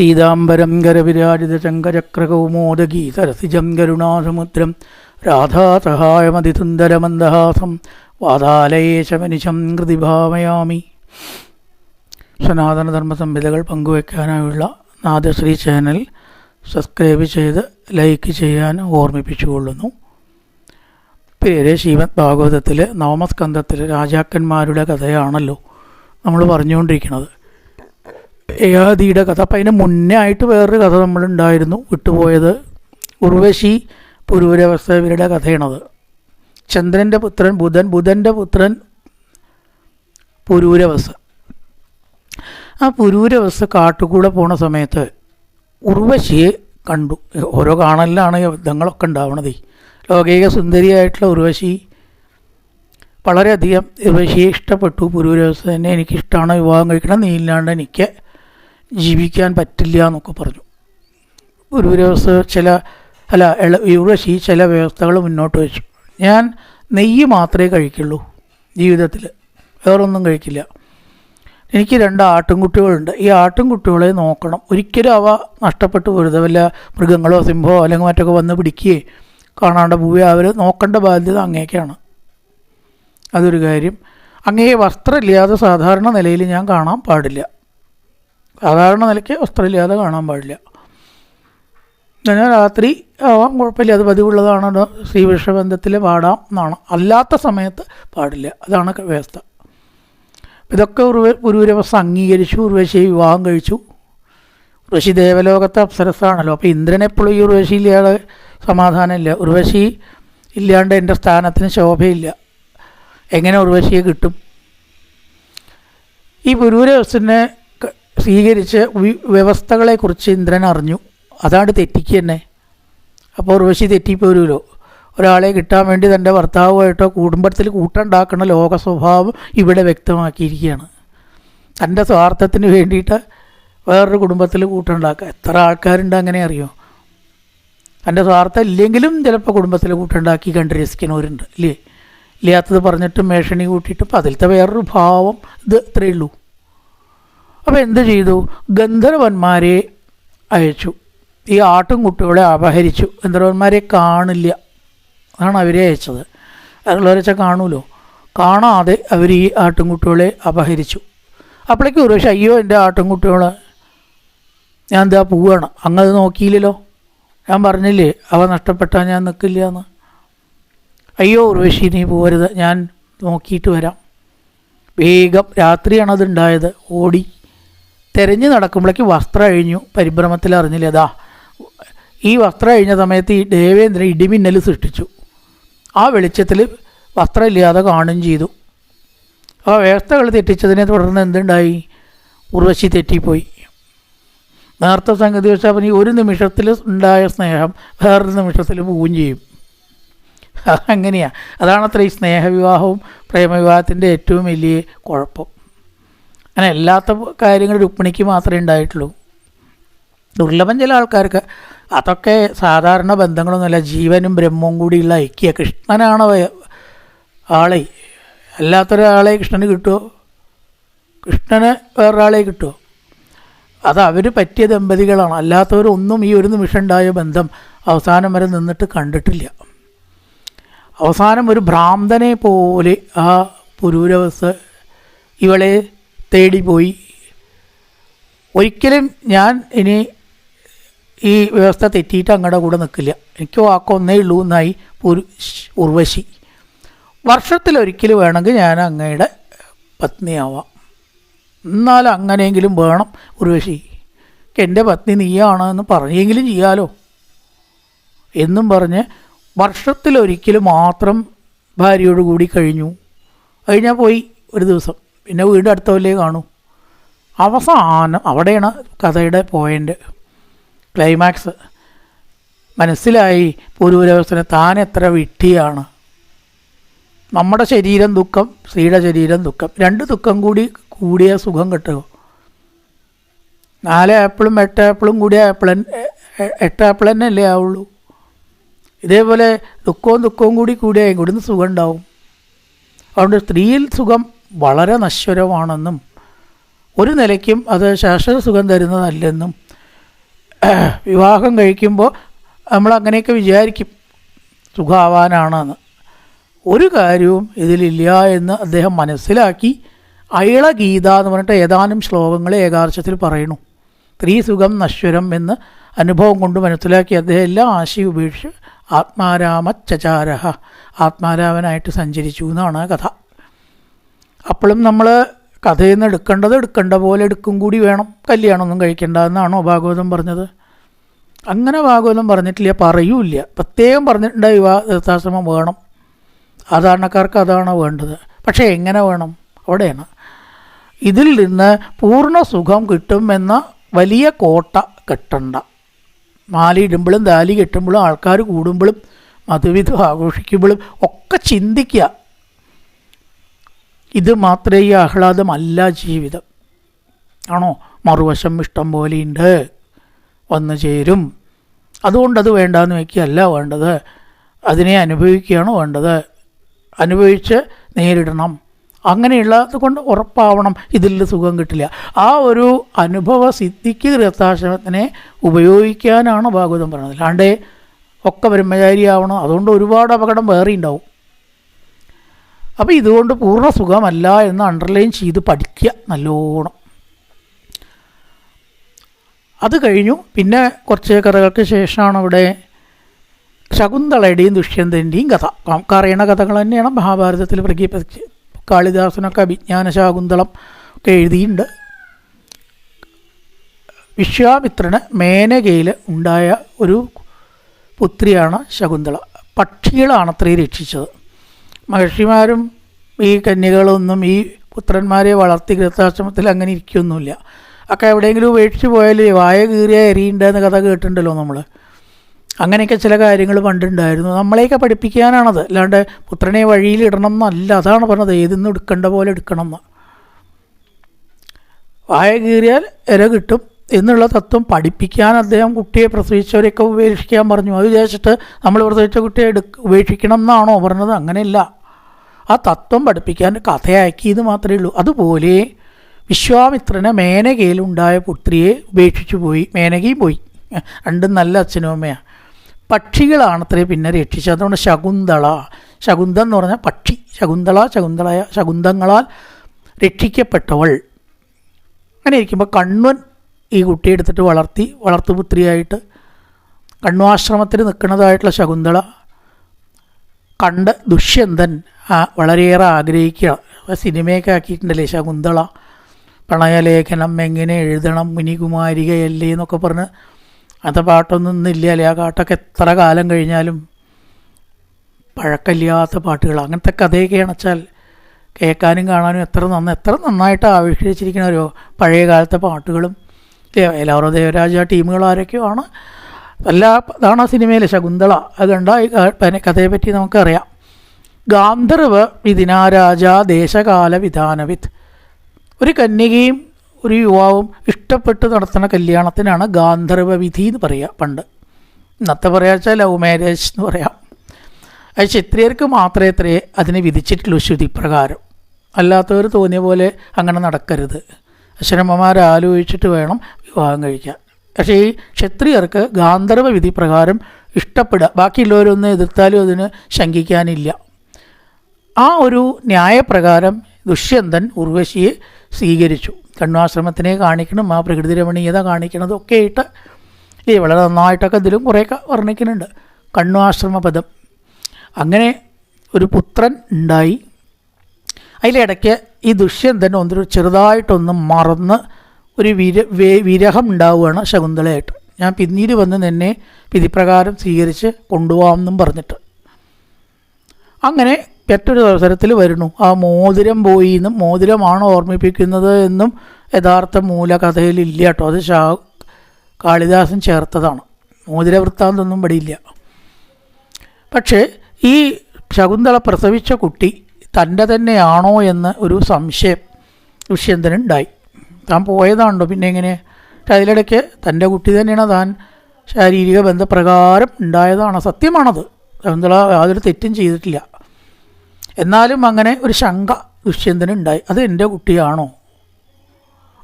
പീതാംബരം കരവിരാജിതചങ്കചക്രകൗമോദഗീതരസിജം കരുണാസമുദ്രം രാധാസഹായമതിസുന്ദരമന്ദഹാസം വാതാലയേശമനിശം കൃതി ഭാവയാമി. സനാതനധർമ്മ സംഹിതകൾ പങ്കുവയ്ക്കാനായുള്ള നാദശ്രീ ചാനൽ സബ്സ്ക്രൈബ് ചെയ്ത് ലൈക്ക് ചെയ്യാൻ ഓർമ്മിപ്പിച്ചുകൊള്ളുന്നു. പേര് ശ്രീമദ് ഭാഗവതത്തിലെ നവമസ്കന്ധത്തിലെ രാജാക്കന്മാരുടെ കഥയാണല്ലോ നമ്മൾ പറഞ്ഞുകൊണ്ടിരിക്കുന്നത്. യയാദിയുടെ കഥ. അപ്പം അതിന് മുന്നേ ആയിട്ട് വേറൊരു കഥ നമ്മളുണ്ടായിരുന്നു വിട്ടുപോയത് ഉർവശി പുരൂരവസ്ഥ ഇവരുടെ കഥയാണത്. ചന്ദ്രന്റെ പുത്രൻ ബുധൻ ബുധന്റെ പുത്രൻ പുരൂരവസ്ഥ ആ പുരൂരവസ്ഥ കാട്ടുകൂടെ പോണ സമയത്ത് ഉർവശിയെ കണ്ടു. ഓരോ കാണലിലാണ് യുദ്ധങ്ങളൊക്കെ ഉണ്ടാവണതേ. ലൗകിക സുന്ദരിയായിട്ടുള്ള ഉർവശി വളരെയധികം ഉർവശിയെ ഇഷ്ടപ്പെട്ടു. പുരൂരവസ്ഥ തന്നെ എനിക്കിഷ്ടമാണ് വിവാഹം കഴിക്കണം നീ ഇല്ലാണ്ട് എനിക്ക് ജീവിക്കാൻ പറ്റില്ല എന്നൊക്കെ പറഞ്ഞു. ഒരു വ്യവസ്ഥ ചില അല്ല ഉർവശി ചില വ്യവസ്ഥകൾ മുന്നോട്ട് വെച്ചു. ഞാൻ നെയ്യ് മാത്രമേ കഴിക്കുള്ളൂ ജീവിതത്തിൽ. വേറൊന്നും കഴിക്കില്ല. എനിക്ക് രണ്ട് ആട്ടിൻകുട്ടികളുണ്ട് ഈ ആട്ടിൻകുട്ടികളെ നോക്കണം. ഒരിക്കലും അവ നഷ്ടപ്പെട്ടു പോരുത്. വല്ല മൃഗങ്ങളോ സിംഹമോ അല്ലെങ്കിൽ മറ്റൊക്കെ വന്ന് പിടിക്കുകയോ കാണാണ്ട പോവുകയോ. അവർ നോക്കേണ്ട ബാധ്യത അങ്ങേക്കാണ്. അതൊരു കാര്യം. അങ്ങേ വസ്ത്രമില്ലാതെ സാധാരണ നിലയിൽ ഞാൻ കാണാൻ പാടില്ല. സാധാരണ നിലയ്ക്ക് വസ്ത്രമില്ലാതെ കാണാൻ പാടില്ല. ഞാൻ രാത്രി ആവാം കുഴപ്പമില്ല. അത് പതിവുള്ളതാണ്. ശ്രീവിഷബന്ധത്തിൽ പാടാം എന്നാണ്. അല്ലാത്ത സമയത്ത് പാടില്ല. അതാണ് വ്യവസ്ഥ. ഇതൊക്കെ ഉർവ ഗുരുവരവസ്ഥ അംഗീകരിച്ചു. ഉർവശിയെ വിവാഹം കഴിച്ചു. ഉർവശി ദേവലോകത്തെ അപ്സരസാണല്ലോ അപ്പോൾ ഇന്ദ്രനെപ്പോഴും ഈ ഉർവശി ഇല്ലാതെ സമാധാനമില്ല. ഉർവശി ഇല്ലാണ്ട് എന്റെ സ്ഥാനത്തിന് ശോഭയില്ല. എങ്ങനെ ഉർവശിയെ കിട്ടും? ഈ പുരൂരവസ്ഥനെ സ്വീകരിച്ച് വ്യവസ്ഥകളെക്കുറിച്ച് ഇന്ദ്രൻ അറിഞ്ഞു. അതാണ് തെറ്റിക്ക് തന്നെ. അപ്പോൾ ഉർവശി തെറ്റിപ്പോരുമല്ലോ ഒരാളെ കിട്ടാൻ വേണ്ടി തന്റെ ഭർത്താവുമായിട്ടോ കുടുംബത്തിൽ കൂട്ടുണ്ടാക്കുന്ന ലോക സ്വഭാവം ഇവിടെ വ്യക്തമാക്കിയിരിക്കുകയാണ്. തന്റെ സ്വാർത്ഥത്തിന് വേണ്ടിയിട്ട് വേറൊരു കുടുംബത്തിൽ കൂട്ടുണ്ടാക്കുക. എത്ര ആൾക്കാരുണ്ട് അങ്ങനെ അറിയോ? തന്റെ സ്വാർത്ഥം ഇല്ലെങ്കിലും ചിലപ്പോൾ കുടുംബത്തിൽ കൂട്ടുണ്ടാക്കി കണ്ട് രസിക്കുന്നവരുണ്ട് ഇല്ലേ? ഇല്ലാത്തത് പറഞ്ഞിട്ട് മേഷണി കൂട്ടിയിട്ടും അതിലത്തെ വേറൊരു ഭാവം ഇത് ഇത്രയേ ഉള്ളൂ. അപ്പോൾ എന്ത് ചെയ്തു? ഗന്ധർവന്മാരെ അയച്ചു. ഈ ആട്ടുംകുട്ടികളെ അപഹരിച്ചു. ഗന്ധർവന്മാരെ കാണില്ല. അതാണ് അവരെ അയച്ചത്. അതുള്ളവരെ കാണൂലോ? കാണാതെ അവർ ഈ ആട്ടുംകുട്ടികളെ അപഹരിച്ചു. അപ്പോഴേക്കും ഒരു പക്ഷേ അയ്യോ എന്റെ ആട്ടിൻകുട്ടികളെ ഞാൻ എന്താ പോവുകയാണ് അങ്ങത് നോക്കിയില്ലല്ലോ? ഞാൻ പറഞ്ഞില്ലേ അവ നഷ്ടപ്പെട്ടാൽ ഞാൻ നിൽക്കില്ല എന്ന് അയ്യോ ഉർവശി നീ പോരുത് ഞാൻ നോക്കിയിട്ട് വരാം. വേഗം. രാത്രിയാണ് അതുണ്ടായത്. ഓടി. തെരഞ്ഞു നടക്കുമ്പോഴേക്ക് വസ്ത്രം അഴിഞ്ഞു. പരിഭ്രമത്തിൽ അറിഞ്ഞില്ലതാ ഈ വസ്ത്രം അഴിഞ്ഞ സമയത്ത് ഈ ദേവേന്ദ്രൻ ഇടിമിന്നൽ സൃഷ്ടിച്ചു. ആ വെളിച്ചത്തിൽ വസ്ത്രമില്ലാതെ കാണുകയും ചെയ്തു. ആ വ്യവസ്ഥകൾ തെറ്റിച്ചതിനെ തുടർന്ന് എന്തുണ്ടായി? ഉർവശി തെറ്റിപ്പോയി. നേരത്തെ സംഗതി വെച്ചാൽ പിന്നെ ഒരു നിമിഷത്തിൽ ഉണ്ടായ സ്നേഹം വേറൊരു നിമിഷത്തിൽ പോവുകയും ചെയ്യും. അങ്ങനെയാണ് അതാണത്ര ഈ സ്നേഹവിവാഹവും പ്രേമവിവാഹത്തിന്റെ ഏറ്റവും വലിയ കുഴപ്പം. അങ്ങനെ അല്ലാത്ത കാര്യങ്ങൾ രുക്മിണിക്ക് മാത്രമേ ഉണ്ടായിട്ടുള്ളൂ. ദുർലഭം ചില ആൾക്കാർക്ക് അതൊക്കെ സാധാരണ ബന്ധങ്ങളൊന്നുമല്ല ജീവനും ബ്രഹ്മവും കൂടിയുള്ള ഐക്യ കൃഷ്ണനാണ് ആളെ. അല്ലാത്തൊരാളെ കൃഷ്ണന് കിട്ടുമോ കൃഷ്ണന് വേറൊരാളെ കിട്ടുമോ അത് അവർ പറ്റിയ ദമ്പതികളാണ്. അല്ലാത്തവരൊന്നും ഈ ഒരു നിമിഷം ഉണ്ടായ ബന്ധം അവസാനം വരെ നിന്നിട്ട് കണ്ടിട്ടില്ല. അവസാനം ഒരു ഭ്രാന്തനെ പോലെ ആ പുരൂരവസ്ഥ ഇവളെ തേടിപ്പോയി. ഒരിക്കലും ഞാൻ ഇനി ഈ വ്യവസ്ഥ തെറ്റിയിട്ട് അങ്ങടെ കൂടെ നിൽക്കില്ല എനിക്ക് വാക്കൊന്നേ ഉള്ളൂ എന്നായി ഒരു ഉർവശി. വർഷത്തിലൊരിക്കൽ വേണമെങ്കിൽ ഞാൻ അങ്ങയുടെ പത്നിയാവാം എന്നാൽ അങ്ങനെയെങ്കിലും വേണം ഉർവശി. എന്റെ പത്നി നീയാണ് എന്ന് പറഞ്ഞെങ്കിലും ചെയ്യാലോ. എന്നും പറഞ്ഞ് വർഷത്തിലൊരിക്കൽ മാത്രം ഭാര്യയോട് കൂടി കഴിഞ്ഞു. കഴിഞ്ഞാൽ പോയി ഒരു ദിവസം. പിന്നെ വീട് അടുത്ത കൊല്ലേ കാണൂ. അവസാനം അവിടെയാണ് കഥയുടെ പോയിന്റ് ക്ലൈമാക്സ് മനസ്സിലായി പുരൂരവസ്ഥന് താൻ എത്ര വിട്ടിയാണ് നമ്മുടെ ശരീരം ദുഃഖം സ്ത്രീയുടെ ശരീരം ദുഃഖം. രണ്ട് ദുഃഖം കൂടി കൂടിയ സുഖം കിട്ടുമോ നാല് ആപ്പിളും എട്ട് ആപ്പിളും കൂടിയ ആപ്പിൾ എട്ട് ആപ്പിൾ തന്നെ അല്ലേ ആവുള്ളൂ. ഇതേപോലെ ദുഃഖവും ദുഃഖവും കൂടി കൂടിയ ഇവിടുന്ന് സുഖം ഉണ്ടാവും. അതുകൊണ്ട് സ്ത്രീയിൽ സുഖം വളരെ നശ്വരമാണെന്നും ഒരു നിലയ്ക്കും അത് ശാശ്വത സുഖം തരുന്നതല്ലെന്നും വിവാഹം കഴിക്കുമ്പോൾ നമ്മൾ അങ്ങനെയൊക്കെ വിചാരിക്കും. സുഖമാവാനാണെന്ന് ഒരു കാര്യവും ഇതിലില്ല എന്ന് അദ്ദേഹം മനസ്സിലാക്കി അയള ഗീത എന്ന് പറഞ്ഞിട്ട് ഏതാനും ശ്ലോകങ്ങൾ ഏകാർശത്തിൽ പറയുന്നു. സ്ത്രീസുഖം നശ്വരം എന്ന് അനുഭവം കൊണ്ട് മനസ്സിലാക്കി അദ്ദേഹം എല്ലാ ആശയം ഉപേക്ഷിച്ച് ആത്മാരാമച്ചചാര ആത്മാരാമനായിട്ട് സഞ്ചരിച്ചു എന്നാണ് കഥ. അപ്പോഴും നമ്മൾ കഥയിൽ നിന്ന് എടുക്കേണ്ടത് എടുക്കേണ്ട പോലെ എടുക്കും കൂടി വേണം. കല്യാണമൊന്നും കഴിക്കേണ്ട എന്നാണോ ഭാഗവതം പറഞ്ഞത്? അങ്ങനെ ഭാഗവതം പറഞ്ഞിട്ടില്ല പറയൂല്ല. പ്രത്യേകം പറഞ്ഞിട്ടുണ്ട് വിവാഹത്താശ്രമം വേണം. സാധാരണക്കാർക്ക് അതാണ് വേണ്ടത്. പക്ഷേ എങ്ങനെ വേണം? അവിടെയാണ്. ഇതിൽ നിന്ന് പൂർണ സുഖം കിട്ടുമെന്ന വലിയ കോട്ട കെട്ടണ്ട. മാലയിടുമ്പോഴും ദാലി കെട്ടുമ്പോഴും ആൾക്കാർ കൂടുമ്പോഴും മധുവിധം ആഘോഷിക്കുമ്പോഴും ഒക്കെ ചിന്തിക്കുക. ഇത് മാത്രമേ ഈ ആഹ്ലാദമല്ല ജീവിതം. ആണോ? മറുവശം ഇഷ്ടം പോലെയുണ്ട്. വന്നു ചേരും. അതുകൊണ്ടത് വേണ്ടാന്ന് വയ്ക്കുകയല്ല വേണ്ടത്. അതിനെ അനുഭവിക്കുകയാണ് വേണ്ടത്. അനുഭവിച്ച് നേരിടണം. അങ്ങനെയുള്ളത് കൊണ്ട് ഉറപ്പാവണം. ഇതിൽ സുഖം കിട്ടില്ല. ആ ഒരു അനുഭവ സിദ്ധിക്ക് ഗൃഹസ്ഥാശ്രമത്തിനെ ഉപയോഗിക്കാനാണ് ഭാഗവതം പറയുന്നത് അല്ലാണ്ട് ഒക്കെ ബ്രഹ്മചാരിയാവണം. അതുകൊണ്ട് ഒരുപാട് അപകടം വേറെ ഉണ്ടാവും അപ്പോൾ ഇതുകൊണ്ട് പൂർണ സുഖമല്ല എന്ന് അണ്ടർലൈൻ ചെയ്ത് പഠിക്കുക നല്ലോണം. അത് കഴിഞ്ഞു. പിന്നെ കുറച്ച് കഥകൾക്ക് ശേഷമാണ് അവിടെ ശകുന്തളയുടെയും ദുഷ്യന്തന്റെയും കഥ. നമുക്ക് അറിയണ കഥകൾ തന്നെയാണ് മഹാഭാരതത്തിൽ പ്രകീപിച്ച് കാളിദാസനൊക്കെ അഭിജ്ഞാന ശാകുന്തളം ഒക്കെ എഴുതിയിട്ടുണ്ട്. വിശ്വാമിത്രന് മേനകയിൽ ഉണ്ടായ ഒരു പുത്രിയാണ് ശകുന്തള. പക്ഷികളാണ് അത്രയും രക്ഷിച്ചത്. മഹർഷിമാരും ഈ കന്യകളൊന്നും ഈ പുത്രന്മാരെ വളർത്തി ഗൃഹസ്ഥാശ്രമത്തിൽ അങ്ങനെ ഇരിക്കൊന്നുമില്ല. ഒക്കെ എവിടെയെങ്കിലും ഉപേക്ഷിച്ച് പോയാൽ വായ കീറിയ എറിയുണ്ടെന്ന് കഥ കേട്ടിട്ടുണ്ടല്ലോ നമ്മൾ അങ്ങനെയൊക്കെ ചില കാര്യങ്ങൾ പണ്ടുണ്ടായിരുന്നു. നമ്മളെയൊക്കെ പഠിപ്പിക്കാനാണത്. അല്ലാണ്ട് പുത്രനെ വഴിയിൽ ഇടണം എന്നല്ല. അതാണ് പറഞ്ഞത്. ഏതിന്ന് എടുക്കേണ്ട പോലെ എടുക്കണം എന്ന് വായ കീറിയാൽ ഇര കിട്ടും എന്നുള്ള തത്വം പഠിപ്പിക്കാൻ അദ്ദേഹം കുട്ടിയെ പ്രസവിച്ചവരെയൊക്കെ ഉപേക്ഷിക്കാൻ പറഞ്ഞു. അത് വിചാരിച്ചിട്ട് നമ്മൾ പ്രസവിച്ച കുട്ടിയെ എടു ഉപേക്ഷിക്കണം എന്നാണോ പറഞ്ഞത്? അങ്ങനെയല്ല. ആ തത്വം പഠിപ്പിക്കാൻ കഥയാക്കിയത് മാത്രമേ ഉള്ളൂ. അതുപോലെ വിശ്വാമിത്രന് മേനകയിലുണ്ടായ പുത്രിയെ ഉപേക്ഷിച്ചു പോയി. മേനകയും പോയി. രണ്ടും നല്ല അച്ഛനും അമ്മയാണ് പക്ഷികളാണത്രേ പിന്നെ രക്ഷിച്ചത്. അതുകൊണ്ട് ശകുന്തള ശകുന്തം എന്ന് പറഞ്ഞാൽ പക്ഷി. ശകുന്തള ശകുന്തള ശകുന്തങ്ങളാൽ രക്ഷിക്കപ്പെട്ടവൾ. അങ്ങനെ ഇരിക്കുമ്പോൾ കണ്വൻ ഈ കുട്ടിയെ എടുത്തിട്ട് വളർത്തി വളർത്തുപുത്രിയായിട്ട് കണ്വാശ്രമത്തിൽ നിൽക്കുന്നതായിട്ടുള്ള ശകുന്തള. കണ്ട് ദുഷ്യന്തൻ. വളരെയേറെ ആഗ്രഹിക്കുക. സിനിമയൊക്കെ ആക്കിയിട്ടുണ്ടല്ലേ ശകുന്തള പ്രണയലേഖനം എങ്ങനെ എഴുതണം മുനികുമാരികയല്ലേ എന്നൊക്കെ പറഞ്ഞ് അങ്ങനത്തെ പാട്ടൊന്നും ഇന്നില്ല അല്ലേ? ആ പാട്ടൊക്കെ എത്ര കാലം കഴിഞ്ഞാലും പഴക്കമില്ലാത്ത പാട്ടുകൾ. അങ്ങനത്തെ കഥയൊക്കെയാണ് വെച്ചാൽ കേൾക്കാനും കാണാനും എത്ര നന്ന എത്ര നന്നായിട്ട് ആവിഷ്കരിച്ചിരിക്കുന്ന ഒരു പഴയ കാലത്തെ പാട്ടുകളും. എല്ലാവരോ ദേവരാജ ടീമുകൾ ആരൊക്കെയോ ആണ്. എല്ലാ അതാണ് ആ സിനിമയിലെ ശകുന്തള. അത് കണ്ട കഥയെപ്പറ്റി കഥയെ നമുക്കറിയാം. ഗാന്ധർവ വിധിനാരാജ ദേശകാല വിധാനവിത്ത് ഒരു കന്യകയും ഒരു യുവാവും ഇഷ്ടപ്പെട്ട് നടത്തുന്ന കല്യാണത്തിനാണ് ഗാന്ധർവ വിധി എന്ന് പറയുക പണ്ട്. ഇന്നത്തെ പറയാച്ചാൽ ലവ് മാരേജ് എന്ന് പറയാം. അത് ക്ഷത്രിയർക്ക് മാത്രമേ അത്രേ അതിനെ വിധിച്ചിട്ടുള്ളൂ ശ്രുതി പ്രകാരം. അല്ലാത്തവർ തോന്നിയ പോലെ അങ്ങനെ നടക്കരുത്. അശ്വരമ്മമാർ ആലോചിച്ചിട്ട് വേണം വിവാഹം കഴിക്കാൻ. പക്ഷേ ഈ ക്ഷത്രിയർക്ക് ഗാന്ധർവ വിധി പ്രകാരം ഇഷ്ടപ്പെടുക ബാക്കിയുള്ളവരൊന്നും എതിർത്താലും അതിന് ശങ്കിക്കാനില്ല. ആ ഒരു ന്യായപ്രകാരം ദുഷ്യന്തൻ ഉർവശിയെ സ്വീകരിച്ചു. കണ്ണാശ്രമത്തിനെ കാണിക്കണം ആ പ്രകൃതി രമണീയത കാണിക്കണതും ഒക്കെ ആയിട്ട് ഈ വളരെ നന്നായിട്ടൊക്കെ ഇതിലും കുറേയൊക്കെ വർണിക്കുന്നുണ്ട്. കണ്ണാശ്രമ പദം അങ്ങനെ ഒരു പുത്രൻ ഉണ്ടായി. അതിലിടയ്ക്ക് ഈ ദുഷ്യന്തൻ ഒന്നൊരു ചെറുതായിട്ടൊന്ന് മറന്ന് ഒരു വിര വിരഹം ഉണ്ടാവുകയാണ് ശകുന്തളയായിട്ട്. ഞാൻ പിന്നീട് വന്ന് നിന്നെ വിധിപ്രകാരം സ്വീകരിച്ച് കൊണ്ടുപോകാമെന്നും പറഞ്ഞിട്ട്. അങ്ങനെ മറ്റൊരു അവസരത്തിൽ വരുന്നു. ആ മോതിരം പോയി എന്നും മോതിരമാണ് ഓർമ്മിപ്പിക്കുന്നത് എന്നും യഥാർത്ഥ മൂലകഥയിൽ ഇല്ല കേട്ടോ അത് ഷാ കാളിദാസൻ ചേർത്തതാണ്. മോതിര വൃത്താന്തൊന്നും ഇവിടെ ഇല്ല. പക്ഷേ ഈ ശകുന്തള പ്രസവിച്ച കുട്ടി തന്റെ തന്നെയാണോ എന്ന് ഒരു സംശയം ദുഷ്യന്തനുണ്ടായി താൻ പോയതാണല്ലോ. പിന്നെ എങ്ങനെ? അതിലിടയ്ക്ക് തന്റെ കുട്ടി തന്നെയാണ് താൻ ശാരീരിക ബന്ധപ്രകാരം ഉണ്ടായതാണ്. സത്യമാണത്. ശകുന്തള യാതൊരു തെറ്റും ചെയ്തിട്ടില്ല. എന്നാലും അങ്ങനെ ഒരു ശങ്ക ദുഷ്യന്തനുണ്ടായി അത് എന്റെ കുട്ടിയാണോ?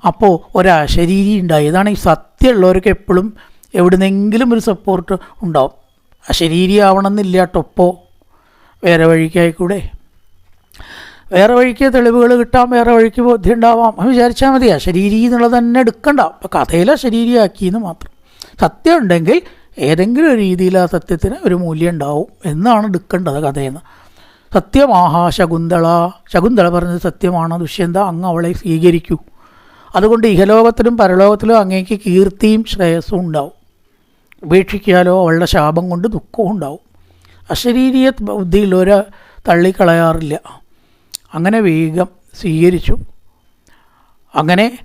അപ്പോൾ ഒരശരീരി ഉണ്ടായി. ഇതാണ് ഈ സത്യമുള്ളവർക്ക് എപ്പോഴും എവിടുന്നെങ്കിലും ഒരു സപ്പോർട്ട് ഉണ്ടാവും. അശരീരി ആവണമെന്നില്ല ടൊപ്പോ വേറെ വഴിക്കായിക്കൂടെ വേറെ വഴിക്ക് തെളിവുകൾ കിട്ടാം വേറെ വഴിക്ക് ബോധ്യം ഉണ്ടാവാം. അത് വിചാരിച്ചാൽ മതി. അശരീരി എന്നുള്ളത് തന്നെ എടുക്കണ്ട. അപ്പം കഥയിൽ അശരീരിയാക്കിയെന്ന് മാത്രം. സത്യം ഉണ്ടെങ്കിൽ ഏതെങ്കിലും ഒരു രീതിയിൽ ആ സത്യത്തിന് ഒരു മൂല്യം ഉണ്ടാവും എന്നാണ് എടുക്കേണ്ടത് കഥയെന്ന് സത്യമാഹാ ശകുന്തള ശകുന്തള പറഞ്ഞത് സത്യമാണ്. ദുഷ്യന്ത അങ്ങ് അവളെ സ്വീകരിക്കൂ. അതുകൊണ്ട് ഇഹലോകത്തിലും പരലോകത്തിലും അങ്ങേക്ക് കീർത്തിയും ശ്രേയസ്സും ഉണ്ടാവും. ഉപേക്ഷിക്കാലോ അവളുടെ ശാപം കൊണ്ട് ദുഃഖവും ഉണ്ടാവും. അശരീരീയ ബുദ്ധിയുള്ളവരെ തള്ളിക്കളയാറില്ല. അങ്ങനെ വേഗം സ്വീകരിച്ചു. അങ്ങനെ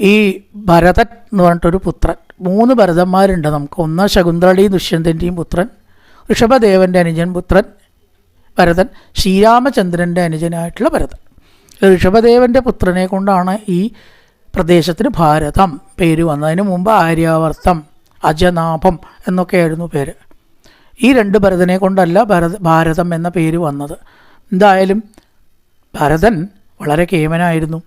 ഈ ഭരതൻ എന്ന് പറഞ്ഞിട്ടൊരു പുത്രൻ മൂന്ന് ഭരതന്മാരുണ്ട് നമുക്ക്. ഒന്ന് ശകുന്തളയുടെയും ദുഷ്യന്തന്റെയും പുത്രൻ ഋഷഭദേവന്റെ അനുജൻ പുത്രൻ ഭരതൻ ശ്രീരാമചന്ദ്രന്റെ അനുജനായിട്ടുള്ള ഭരതൻ. ഋഷഭദേവന്റെ പുത്രനെ കൊണ്ടാണ് ഈ പ്രദേശത്തിന് ഭാരതം പേര് വന്നതിന് മുമ്പ് ആര്യാവർത്തം അജനാഭം എന്നൊക്കെയായിരുന്നു പേര്. ഈ രണ്ട് ഭരതനെ കൊണ്ടല്ല ഭരത ഭാരതം എന്ന പേര് വന്നത്. എന്തായാലും ഭരതൻ വളരെ കേമനായിരുന്നു.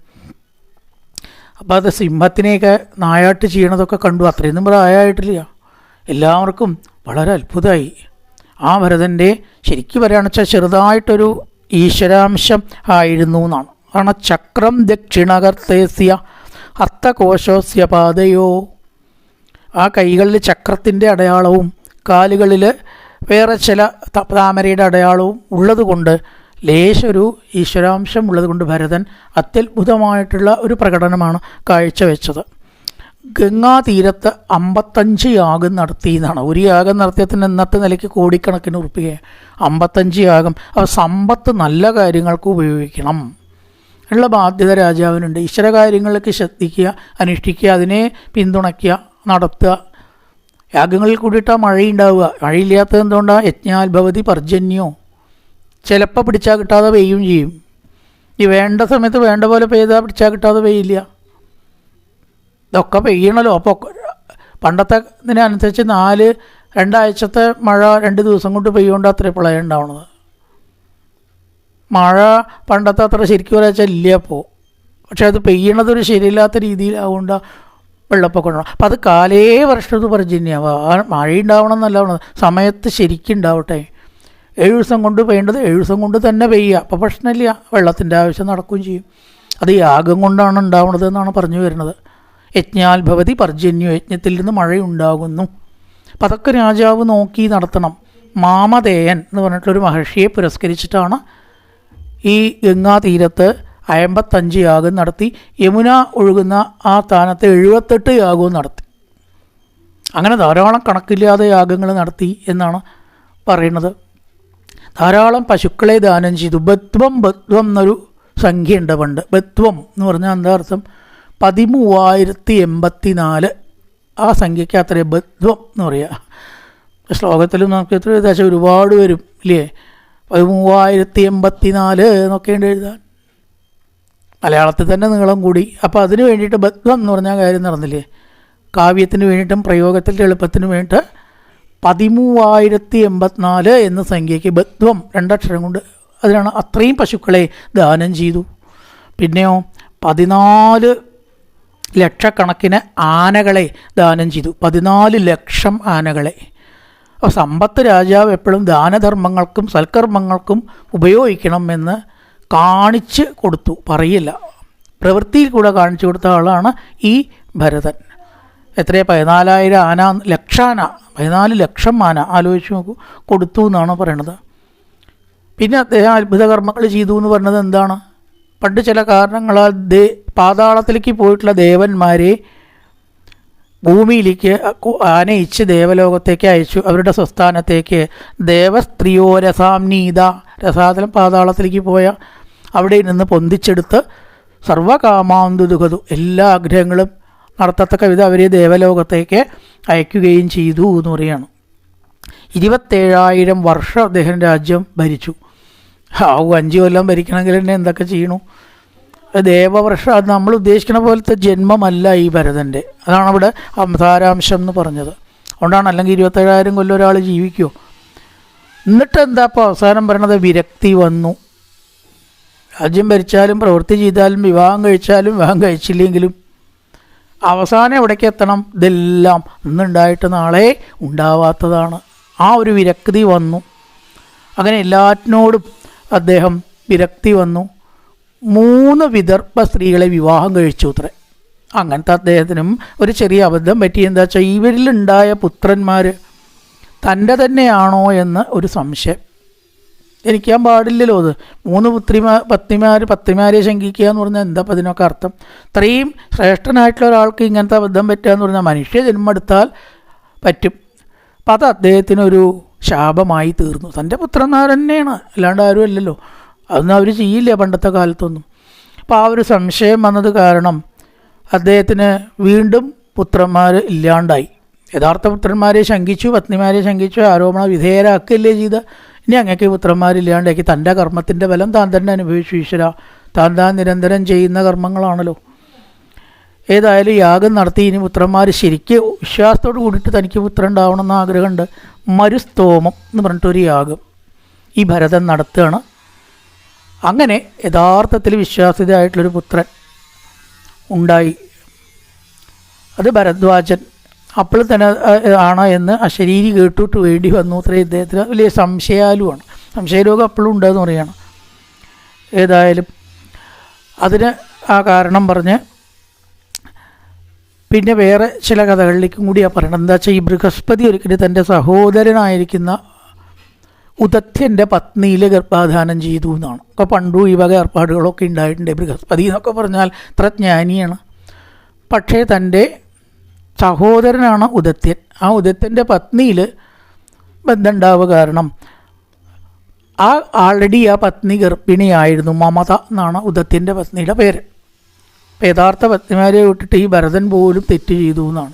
അപ്പോൾ അത് സിംഹത്തിനെയൊക്കെ നായാട്ട് ചെയ്യണതൊക്കെ കണ്ടു. അത്രയൊന്നും പ്രായമായിട്ടില്ല. എല്ലാവർക്കും വളരെ അത്ഭുതമായി. ആ ഭരതന്റെ ശരിക്കും പറയുകയാണെന്ന് വെച്ചാൽ ചെറുതായിട്ടൊരു ഈശ്വരാംശം ആയിരുന്നു എന്നാണ്. കാരണം ചക്രം ദക്ഷിണകർത്തേസ്യ അർത്ഥകോശോസ്യ പാതയോ. ആ കൈകളിൽ ചക്രത്തിന്റെ അടയാളവും കാലുകളിൽ വേറെ ചില താമരയുടെ അടയാളവും ഉള്ളതുകൊണ്ട് ലേശൊരു ഈശ്വരാംശം ഉള്ളതുകൊണ്ട് ഭരതൻ അത്യത്ഭുതമായിട്ടുള്ള ഒരു പ്രകടനമാണ് കാഴ്ചവെച്ചത്. ഗംഗാതീരത്ത് അമ്പത്തഞ്ച് യാഗം നടത്തി എന്നാണ് ഒരു യാഗം നടത്തിയതിന് ഇന്നത്തെ നിലയ്ക്ക് കോടിക്കണക്കിന് ഉറുപ്പിക അമ്പത്തഞ്ച് യാഗം. അവ സമ്പത്ത് നല്ല കാര്യങ്ങൾക്ക് ഉപയോഗിക്കണം. ഉള്ള ബാധ്യത രാജാവിനുണ്ട്. ഈശ്വര കാര്യങ്ങളിലേക്ക് ശ്രദ്ധിക്കുക അനുഷ്ഠിക്കുക അതിനെ പിന്തുണയ്ക്കുക നടത്തുക. യാഗങ്ങളിൽ കൂടിയിട്ടാണ് മഴയുണ്ടാവുക. മഴയില്ലാത്തത് എന്തുകൊണ്ടാണ് യജ്ഞാത്ഭവതി പർജന്യോ. ചിലപ്പോൾ പിടിച്ചാൽ കിട്ടാതെ പെയ്യും ചെയ്യും. ഈ വേണ്ട സമയത്ത് വേണ്ട പോലെ പെയ്താൽ പിടിച്ചാൽ കിട്ടാതെ പെയ്യില്ല. ഇതൊക്കെ പെയ്യണല്ലോ. അപ്പോൾ പണ്ടത്തെ ഇതിനനുസരിച്ച് നാല് രണ്ടാഴ്ചത്തെ മഴ രണ്ട് ദിവസം കൊണ്ട് പെയ്യുകൊണ്ട് അത്രയും പ്രളയം ഉണ്ടാവണത് മഴ പണ്ടത്തെ അത്ര ശരിക്കും പറയാച്ചാൽ ഇല്ല അപ്പോൾ പക്ഷെ അത് പെയ്യണത് ഒരു ശരിയില്ലാത്ത രീതിയിലാവുകൊണ്ട് വെള്ളപ്പൊക്കം ഉണ്ടാവും അപ്പം അത് കാലേ വർഷത്ത് പർജന്യാവുക ആ മഴ ഉണ്ടാവണം എന്നല്ല സമയത്ത് ശരിക്കും ഉണ്ടാവട്ടെ ഏഴ് ദിവസം കൊണ്ട് പെയ്യേണ്ടത് ഏഴ് ദിവസം കൊണ്ട് തന്നെ പെയ്യുക അപ്പോൾ പ്രശ്നമില്ല. വെള്ളത്തിന്റെ ആവശ്യം നടക്കുകയും ചെയ്യും. അത് യാഗം കൊണ്ടാണ് ഉണ്ടാവുന്നത് എന്നാണ് പറഞ്ഞു വരുന്നത്. യജ്ഞാൽ ഭവതി പർജന്യോ യജ്ഞത്തിൽ നിന്ന് മഴയുണ്ടാകുന്നു. അപ്പം രാജാവ് നോക്കി നടത്തണം. മാമതേയൻ എന്ന് പറഞ്ഞിട്ടൊരു മഹർഷിയെ പുരസ്കരിച്ചിട്ടാണ് ഈ ഗംഗാതീരത്ത് അമ്പത്തഞ്ച് യാഗം നടത്തി. യമുന ഒഴുകുന്ന ആ സ്ഥാനത്ത് എഴുപത്തെട്ട് യാഗവും നടത്തി. അങ്ങനെ ധാരാളം കണക്കില്ലാതെ യാഗങ്ങൾ നടത്തി എന്നാണ് പറയുന്നത്. ധാരാളം പശുക്കളെ ദാനം ചെയ്തു. ബത്വം ബത്വം എന്നൊരു സംഖ്യയുണ്ട് പണ്ട്. ബത്വം എന്ന് പറഞ്ഞാൽ എന്താ അർത്ഥം? പതിമൂവായിരത്തി എൺപത്തി നാല് ആ സംഖ്യയ്ക്ക് അത്രയും ബദ്ധം എന്ന് പറയുക ശ്ലോകത്തിൽ നമുക്ക് എത്ര ദശ ഒരുപാട് വരും ഇല്ലേ? പതിമൂവായിരത്തി എൺപത്തി നാല് എന്നൊക്കെയുണ്ട് എഴുതാൻ. മലയാളത്തിൽ തന്നെ നീളം കൂടി. അപ്പോൾ അതിന് വേണ്ടിയിട്ട് ബദ്ധം എന്ന് പറഞ്ഞ കാര്യം നടന്നില്ലേ? കാവ്യത്തിന് വേണ്ടിയിട്ടും പ്രയോഗത്തിന്റെ എളുപ്പത്തിന് വേണ്ടിയിട്ട് പതിമൂവായിരത്തി എൺപത്തിനാല് എന്ന സംഖ്യയ്ക്ക് ബദ്ധം രണ്ടക്ഷരം കൊണ്ട് അതിനാണ് അത്രയും പശുക്കളെ ദാനം ചെയ്തു. പിന്നെയോ പതിനാല് ലക്ഷക്കണക്കിന് ആനകളെ ദാനം ചെയ്തു. പതിനാല് ലക്ഷം ആനകളെ. അപ്പോൾ സമ്പത്ത് രാജാവ് എപ്പോഴും ദാനധർമ്മങ്ങൾക്കും സൽക്കർമ്മങ്ങൾക്കും ഉപയോഗിക്കണമെന്ന് കാണിച്ച് കൊടുത്തു. പറയില്ല. പ്രവൃത്തിയിൽ കൂടെ കാണിച്ചു കൊടുത്ത ആളാണ് ഈ ഭരതൻ. എത്രയാ? പതിനാലായിരം ആന ലക്ഷാന പതിനാല് ലക്ഷം ആന. ആലോചിച്ച് നോക്കൂ. കൊടുത്തു എന്നാണ് പറയണത്. പിന്നെ അദ്ദേഹം അത്ഭുത കർമ്മങ്ങൾ ചെയ്തു എന്ന് പറഞ്ഞത് എന്താണ്? പണ്ട് ചില കാരണങ്ങളാൽ ദേ പാതാളത്തിലേക്ക് പോയിട്ടുള്ള ദേവന്മാരെ ഭൂമിയിലേക്ക് ആനയിച്ച് ദേവലോകത്തേക്ക് അയച്ചു. അവരുടെ സ്വസ്ഥാനത്തേക്ക് ദേവസ്ത്രീയോ രസാംനീത രസാതലം പാതാളത്തിലേക്ക് പോയ അവിടെ നിന്ന് പൊന്തിച്ചെടുത്ത് സർവകാമാന്തുതുകതു. എല്ലാ ആഗ്രഹങ്ങളും നടത്തത്തക്ക വിധം അവരെ ദേവലോകത്തേക്ക് അയക്കുകയും ചെയ്തു എന്ന് പറയുകയാണ്. ഇരുപത്തേഴായിരം വർഷം അദ്ദേഹം രാജ്യം ഭരിച്ചു. ആവും അഞ്ച് കൊല്ലം ഭരിക്കണമെങ്കിൽ തന്നെ എന്തൊക്കെ ചെയ്യണു? ദേവവർഷം അത് നമ്മൾ ഉദ്ദേശിക്കുന്ന പോലത്തെ ജന്മമല്ല ഈ ഭരതന്റെ അതാണ് അവിടെ അവതാരാംശം എന്ന് പറഞ്ഞത്. അതുകൊണ്ടാണ് അല്ലെങ്കിൽ ഇരുപത്തേഴായിരം കൊല്ലം ഒരാൾ ജീവിക്കുമോ എന്നിട്ട് എന്താ ഇപ്പോൾ അവസാനം പറയണത്? വിരക്തി വന്നു. രാജ്യം ഭരിച്ചാലും പ്രവൃത്തി ചെയ്താലും വിവാഹം കഴിച്ചാലും വിവാഹം കഴിച്ചില്ലെങ്കിലും അവസാനം എവിടേക്ക് എത്തണം? ഇതെല്ലാം ഇന്നുണ്ടായിട്ട് നാളെ ഉണ്ടാവാത്തതാണ്. ആ ഒരു വിരക്തി വന്നു. അങ്ങനെ എല്ലാറ്റിനോടും അദ്ദേഹം വിരക്തി വന്നു. മൂന്ന് വിദർഭ സ്ത്രീകളെ വിവാഹം കഴിച്ചു അത്രേ അങ്ങനത്തെ അദ്ദേഹത്തിനും ഒരു ചെറിയ അബദ്ധം പറ്റി. എന്താ വെച്ചാൽ ഇവരിലുണ്ടായ പുത്രന്മാർ തന്റെ തന്നെയാണോ എന്ന് ഒരു സംശയം. ജനിക്കാൻ പാടില്ലല്ലോ അത്. മൂന്ന് പുത്രിമാ പത്നിമാർ പത്നിമാരെ ശങ്കിക്കുക എന്ന് പറഞ്ഞാൽ എന്താ അപ്പം അതിനൊക്കെ അർത്ഥം? ഇത്രയും ശ്രേഷ്ഠനായിട്ടുള്ള ഒരാൾക്ക് ഇങ്ങനത്തെ അബദ്ധം പറ്റുക എന്ന് പറഞ്ഞാൽ മനുഷ്യ ജന്മെടുത്താൽ പറ്റും. അപ്പം അത് അദ്ദേഹത്തിനൊരു ശാപമായി തീർന്നു. തന്റെ പുത്രന്മാർ തന്നെയാണ് അല്ലാണ്ട് ആരും അല്ലല്ലോ. അതൊന്നും അവർ ചെയ്യില്ല പണ്ടത്തെ കാലത്തൊന്നും. അപ്പോൾ ആ ഒരു സംശയം വന്നത് കാരണം അദ്ദേഹത്തിന് വീണ്ടും പുത്രന്മാർ ഇല്ലാണ്ടായി. യഥാർത്ഥ പുത്രന്മാരെ ശങ്കിച്ചു പത്നിമാരെ ശങ്കിച്ചു ആരോപണ വിധേയരാക്കുകയല്ലേ ചെയ്ത. ഇനി അങ്ങക്ക് പുത്രന്മാരില്ലാണ്ടാക്കി തന്റെ കർമ്മത്തിന്റെ ബലം താൻ തന്നെ അനുഭവിച്ചു ഈശ്വര. താൻ താൻ നിരന്തരം ചെയ്യുന്ന കർമ്മങ്ങളാണല്ലോ. ഏതായാലും യാഗം നടത്തി ഇനി പുത്രന്മാർ ശരിക്ക് വിശ്വാസത്തോട് കൂടിയിട്ട് തനിക്ക് പുത്രൻ ഉണ്ടാവണമെന്ന് ആഗ്രഹമുണ്ട്. മരുസ്തോമം എന്ന് പറഞ്ഞിട്ടൊരു യാഗം ഈ ഭരതൻ നടത്തുകയാണ്. അങ്ങനെ യഥാർത്ഥത്തിൽ വിശ്വാസിതയായിട്ടുള്ളൊരു പുത്രൻ ഉണ്ടായി. അത് ഭരദ്വാജൻ. അപ്പോൾ തന്നെ ആണ് എന്ന് അശരീരി കേട്ടിട്ട് വേണ്ടി വന്നു. അത്ര ഇദ്ദേഹത്തിന് വലിയ സംശയാലുമാണ് സംശയരോഗം അപ്പോഴും ഉണ്ടെന്ന് പറയുകയാണ് ഏതായാലും അതിന് ആ കാരണം പറഞ്ഞ് പിന്നെ വേറെ ചില കഥകളിലേക്കും കൂടിയാണ് പറയണത് എന്താ വെച്ചാൽ ഈ ബൃഹസ്പതി ഒരിക്കലും തന്റെ സഹോദരനായിരിക്കുന്ന ഉദത്യന്റെ പത്നിയിൽ ഗർഭാധാനം ചെയ്തു എന്നാണ്. അപ്പോൾ പണ്ടും ഈ വക ഏർപ്പാടുകളൊക്കെ ഉണ്ടായിട്ടുണ്ട് ബൃഹസ്പതി എന്നൊക്കെ പറഞ്ഞാൽ ഇത്ര ജ്ഞാനിയാണ്. പക്ഷേ തന്റെ സഹോദരനാണ് ഉദത്യൻ ആ ഉദത്യന്റെ പത്നിയിൽ ബന്ധമുണ്ടാവുക കാരണം ആ ആൾറെഡി ആ പത്നി ഗർഭിണിയായിരുന്നു. മമത എന്നാണ് ഉദത്യന്റെ പത്നിയുടെ പേര്. അപ്പം യഥാർത്ഥ പത്നിമാരെ വിട്ടിട്ട് ഈ ഭരതൻ പോലും തെറ്റ് ചെയ്തു എന്നാണ്.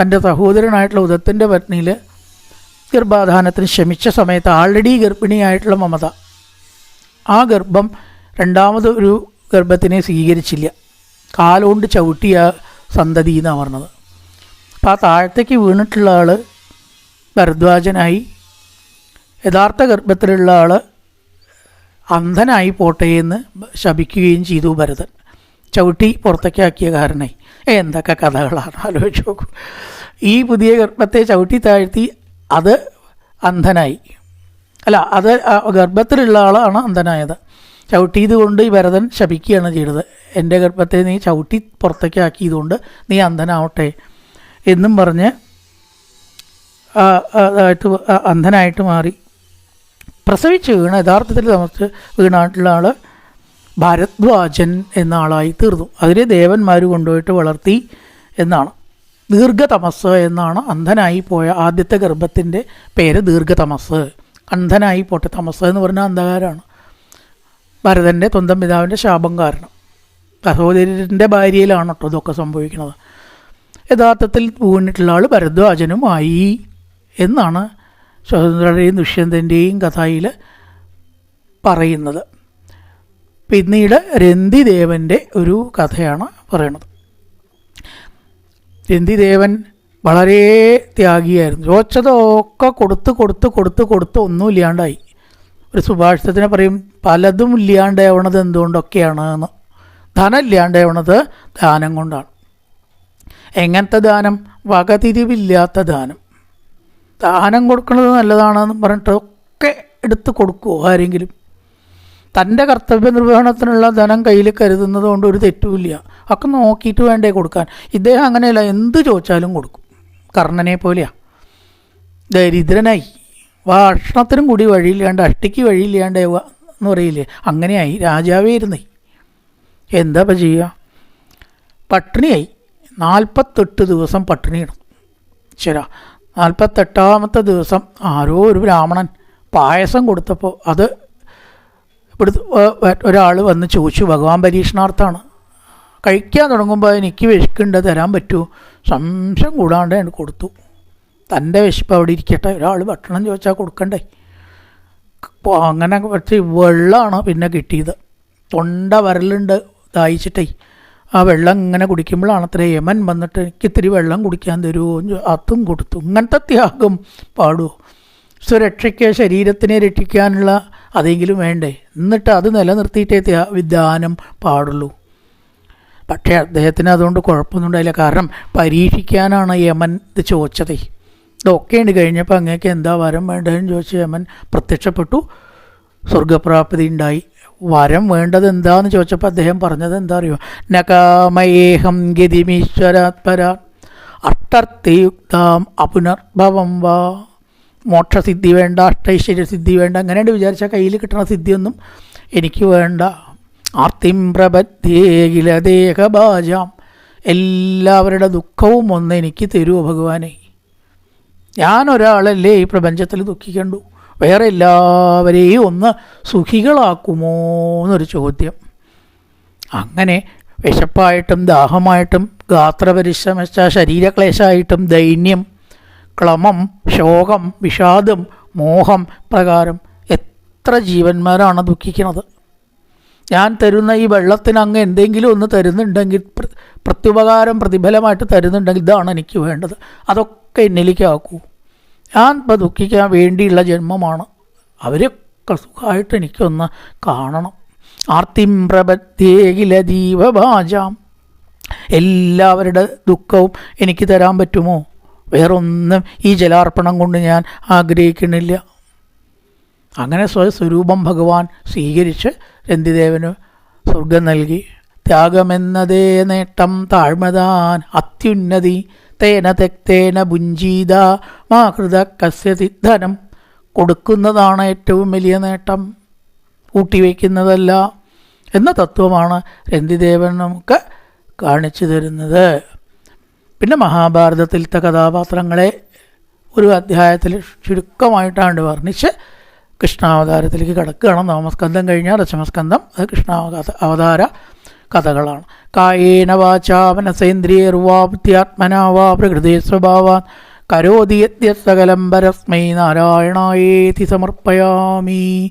തന്റെ സഹോദരനായിട്ടുള്ള ഉദത്തിന്റെ പത്നിയിൽ ഗർഭാധാനത്തിന് ശ്രമിച്ച സമയത്ത് ആൾറെഡി ഗർഭിണിയായിട്ടുള്ള മമത ആ ഗർഭം രണ്ടാമത് ഒരു ഗർഭത്തിനെ സ്വീകരിച്ചില്ല. കാലുകൊണ്ട് ചവിട്ടിയ സന്തതി എന്നാണ് പറഞ്ഞത്. അപ്പോൾ ആ താഴത്തേക്ക് വീണിട്ടുള്ള ആൾ ഭരദ്വാജനായി യഥാർത്ഥ ഗർഭത്തിലുള്ള ആൾ അന്ധനായി പോട്ടെ എന്ന് ശപിക്കുകയും ചെയ്തു ഭരതൻ. ചവിട്ടി പുറത്തേക്കാക്കിയ കാരണമായി എന്തൊക്കെ കഥകളാണ്? ആലോചിച്ച് നോക്കും. ഈ പുതിയ ഗർഭത്തെ ചവിട്ടി താഴ്ത്തി അത് അന്ധനായി. അല്ല അത് ഗർഭത്തിലുള്ള ആളാണ് അന്ധനായത്. ചവിട്ടിയത് കൊണ്ട് ഈ ഭരതൻ ശപിക്കുകയാണ് ചെയ്തത്. എന്റെ ഗർഭത്തെ നീ ചവിട്ടി പുറത്തേക്ക് ആക്കിയതുകൊണ്ട് നീ അന്ധനാവട്ടെ എന്നും പറഞ്ഞ് അതായിട്ട് അന്ധനായിട്ട് മാറി. പ്രസവിച്ച് വീണ യഥാർത്ഥത്തിൽ നമുക്ക് വീണായിട്ടുള്ള ആൾ ഭരദ്വാജൻ എന്ന ആളായി തീർന്നു. അതിനെ ദേവന്മാർ കൊണ്ടുപോയിട്ട് വളർത്തി എന്നാണ്. ദീർഘതമസ് എന്നാണ് അന്ധനായി പോയ ആദ്യത്തെ ഗർഭത്തിന്റെ പേര് ദീർഘതമസ്. അന്ധനായി പോട്ടെ തമസ് എന്ന് പറഞ്ഞാൽ അന്ധകാരമാണ് ഭരതന്റെ സ്വന്തം പിതാവിന്റെ ശാപം കാരണം. സഹോദരന്റെ ഭാര്യയിലാണ് കേട്ടോ ഇതൊക്കെ സംഭവിക്കുന്നത്. യഥാർത്ഥത്തിൽ വീണിട്ടുള്ള ആൾ ഭരദ്വാജനുമായി എന്നാണ് സ്വതന്ത്രയുടെയും ദുഷ്യന്തന്റെയും കഥയിൽ പറയുന്നത്. പിന്നീട് രന്തിദേവന്റെ ഒരു കഥയാണ് പറയണത് രന്തിദേവൻ വളരെ ത്യാഗിയായിരുന്നു. ചോദിച്ചതൊക്കെ കൊടുത്ത് കൊടുത്ത് കൊടുത്ത് കൊടുത്ത് ഒന്നും ഇല്ലാണ്ടായി ഒരു സുഭാഷിതത്തിനെ പറയും പലതും ഇല്ലാണ്ടാവണത് എന്തുകൊണ്ടൊക്കെയാണ് എന്ന് ധനം ഇല്ലാണ്ടാവണത് ദാനം കൊണ്ടാണ്. എങ്ങനത്തെ ദാനം? വകതിരിവില്ലാത്ത ദാനം. ദാനം കൊടുക്കുന്നത് നല്ലതാണെന്ന് പറഞ്ഞിട്ടൊക്കെ എടുത്ത് കൊടുക്കുമോ ആരെങ്കിലും? തന്റെ കർത്തവ്യ നിർവഹണത്തിനുള്ള ധനം കയ്യിൽ കരുതുന്നത് കൊണ്ട് ഒരു തെറ്റുമില്ല. ഒക്കെ നോക്കിയിട്ട് വേണ്ടേ കൊടുക്കാൻ. ഇദ്ദേഹം അങ്ങനെയല്ല എന്ത് ചോദിച്ചാലും കൊടുക്കും. കർണനെ പോലെയാ. ദരിദ്രനായി. ഭക്ഷണത്തിനും കൂടി വഴിയില്ലാണ്ട് അഷ്ടിക്ക് വഴിയില്ലാണ്ട് എന്ന് പറയില്ലേ? അങ്ങനെയായി. രാജാവേ ഇരുന്നേ. എന്താ ഇപ്പം ചെയ്യുക? പട്ടിണിയായി. നാൽപ്പത്തെട്ട് ദിവസം പട്ടിണിയിടും ശരാ. നാൽപ്പത്തെട്ടാമത്തെ ദിവസം ആരോ ഒരു ബ്രാഹ്മണൻ പായസം കൊടുത്തപ്പോൾ അത് ഇവിടുത്തെ ഒരാൾ വന്ന് ചോദിച്ചു ഭഗവാൻ പരീക്ഷണാർത്ഥമാണ് കഴിക്കാൻ തുടങ്ങുമ്പോൾ എനിക്ക് വിശക്കുണ്ട് തരാൻ പറ്റുമോ സംശയം കൂടാണ്ട് ഞാൻ കൊടുത്തു. തന്റെ വിശപ്പ് അവിടെ ഇരിക്കട്ടെ ഒരാൾ ഭക്ഷണം ചോദിച്ചാൽ കൊടുക്കണ്ടേ? അപ്പോൾ അങ്ങനെ കുറച്ച് വെള്ളമാണ് പിന്നെ കിട്ടിയത്. തൊണ്ട വരലുണ്ട് ദാഹിച്ചിട്ടേ. ആ വെള്ളം ഇങ്ങനെ കുടിക്കുമ്പോഴാണ് അത്ര യമൻ വന്നിട്ട് എനിക്ക് ഇത്തിരി വെള്ളം കുടിക്കാൻ തരുമോ അതും കൊടുത്തു. ഇങ്ങനത്തെ ത്യാഗം പാടുമോ സുരക്ഷയ്ക്ക് ശരീരത്തിനെ രക്ഷിക്കാനുള്ള അതെങ്കിലും വേണ്ടേ? എന്നിട്ട് അത് നിലനിർത്തിയിട്ടേ വിധാനം പാടുള്ളൂ. പക്ഷേ അദ്ദേഹത്തിന് അതുകൊണ്ട് കുഴപ്പമൊന്നും ഉണ്ടായില്ല കാരണം പരീക്ഷിക്കാനാണ് യമൻ ഇത് ചോദിച്ചതേ. ഇതൊക്കെയുണ്ട് കഴിഞ്ഞപ്പോൾ അങ്ങേക്ക് എന്താ വരം വേണ്ടതെന്ന് ചോദിച്ച് യമൻ പ്രത്യക്ഷപ്പെട്ടു. സ്വർഗപ്രാപ്തി ഉണ്ടായി. വരം വേണ്ടത് എന്താന്ന് ചോദിച്ചപ്പോൾ അദ്ദേഹം പറഞ്ഞത് എന്താ അറിയോ നകാമയേഹം ഗതിമീശ്വരാത്മര അഷ്ടർത്ഥയുക്താം അപുനർഭവം വാ. മോക്ഷസിദ്ധി വേണ്ട അഷ്ടൈശ്വര്യസിദ്ധി വേണ്ട അങ്ങനെയുണ്ട് വിചാരിച്ചാൽ കയ്യിൽ കിട്ടുന്ന സിദ്ധിയൊന്നും എനിക്ക് വേണ്ട. ആർത്തിം പ്രപദ്യേകില ദേഹബാജാം എല്ലാവരുടെ ദുഃഖവും ഒന്ന് എനിക്ക് തരുമോ ഭഗവാനെ. ഞാനൊരാളല്ലേ ഈ പ്രപഞ്ചത്തിൽ ദുഃഖിക്കണ്ടു. വേറെ എല്ലാവരെയും ഒന്ന് സുഖികളാക്കുമോ എന്നൊരു ചോദ്യം. അങ്ങനെ വിശപ്പായിട്ടും ദാഹമായിട്ടും ഗാത്രപരിശ്രമിച്ച ശരീരക്ലേശമായിട്ടും ദൈന്യം ക്ലമം ശോകം വിഷാദം മോഹം പ്രകാരം എത്ര ജീവന്മാരാണ് ദുഃഖിക്കുന്നത്. ഞാൻ തരുന്ന ഈ വെള്ളത്തിന് അങ്ങ് എന്തെങ്കിലും ഒന്ന് തരുന്നുണ്ടെങ്കിൽ പ്ര- പ്രത്യുപകാരം പ്രതിഫലമായിട്ട് തരുന്നുണ്ടെങ്കിൽ ഇതാണ് എനിക്ക് വേണ്ടത്. അതൊക്കെ എന്നിലേക്കാക്കൂ ഞാൻ ഇപ്പോൾ ദുഃഖിക്കാൻ വേണ്ടിയുള്ള ജന്മമാണ്. അവരൊക്കെ സുഖമായിട്ട് എനിക്കൊന്ന് കാണണം. ആർത്തിം പ്രപത്യേകില ജീവഭാജാം. എല്ലാവരുടെ ദുഃഖവും എനിക്ക് തരാൻ പറ്റുമോ? വേറൊന്നും ഈ ജലാർപ്പണം കൊണ്ട് ഞാൻ ആഗ്രഹിക്കണില്ല. അങ്ങനെ സ്വസ്വരൂപം ഭഗവാൻ സ്വീകരിച്ച് രന്തിദേവന് സ്വർഗം നൽകി. ത്യാഗമെന്നതേ നേട്ടം താഴ്മതാൻ അത്യുന്നതി തേന തെക്തേന ഭുഞ്ചീത മാകൃത കസ്യസിദ്ധനം കസ്യ സിദ്ധനം കൊടുക്കുന്നതാണ് ഏറ്റവും വലിയ നേട്ടം. ഊട്ടിവെക്കുന്നതല്ല എന്ന തത്വമാണ് രന്തിദേവൻ നമുക്ക് കാണിച്ചു തരുന്നത്. പിന്നെ മഹാഭാരതത്തിലത്തെ കഥാപാത്രങ്ങളെ ഒരു അധ്യായത്തിൽ ചുരുക്കമായിട്ടാണ് വർണിച്ച് കൃഷ്ണാവതാരത്തിലേക്ക് കിടക്കുകയാണ്. നവമസ്കന്ധം കഴിഞ്ഞാൽ ദശമസ്കന്ധം. അത് കൃഷ്ണാവതാര അവതാര കഥകളാണ്. കായേന വാചാ മനസേന്ദ്രിയർവാ ബുദ്ധ്യാത്മനാ വാ പ്രകൃതി സ്വഭാവാൻ കരോതി സകലം പരസ്മൈ നാരായണായേതി സമർപ്പയാമി.